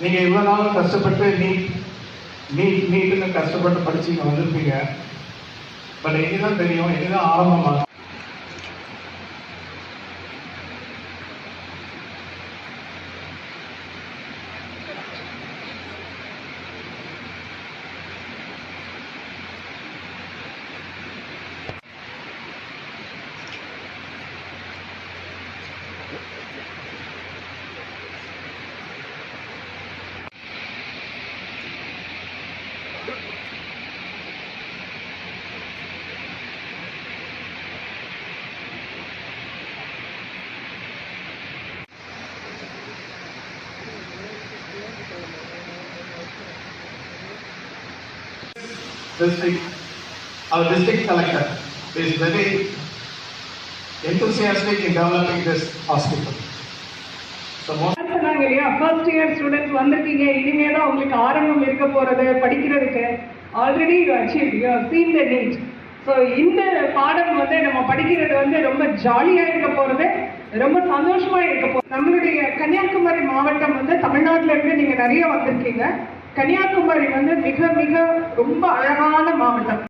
நீங்க இவ்வளவு நாள் கஷ்டப்பட்டு நீட் நீட் நீட்டுன்னு கஷ்டப்பட்டு படிச்சு இங்க வந்திருப்பீங்க. பட் இனிதான் தெரியும் இனிதான் ஆரம்பமாக district, our district collector is very enthusiastic in developing this hospital. So most சொன்னாங்க இல்லையா? ஃபர்ஸ்ட் இயர் ஸ்டூடெண்ட்ஸ் வந்திருக்கீங்க இனிமே தான் உங்களுக்கு ஆரம்பம் இருக்க போகிறது படிக்கிறதுக்கு already you achieve you seen the need so இந்த பாடம் வந்து நம்ம படிக்கிறது வந்து ரொம்ப ஜாலியாக இருக்க போகிறது ரொம்ப சந்தோஷமாக இருக்க போகிறது நம்மளுடைய கன்னியாகுமரி மாவட்டம் வந்து தமிழ்நாட்டிலேருந்து இருந்து நிறைய வந்திருக்கீங்க. கன்னியாகுமரி வந்து மிக மிக ரொம்ப அழகான மாவட்டம்.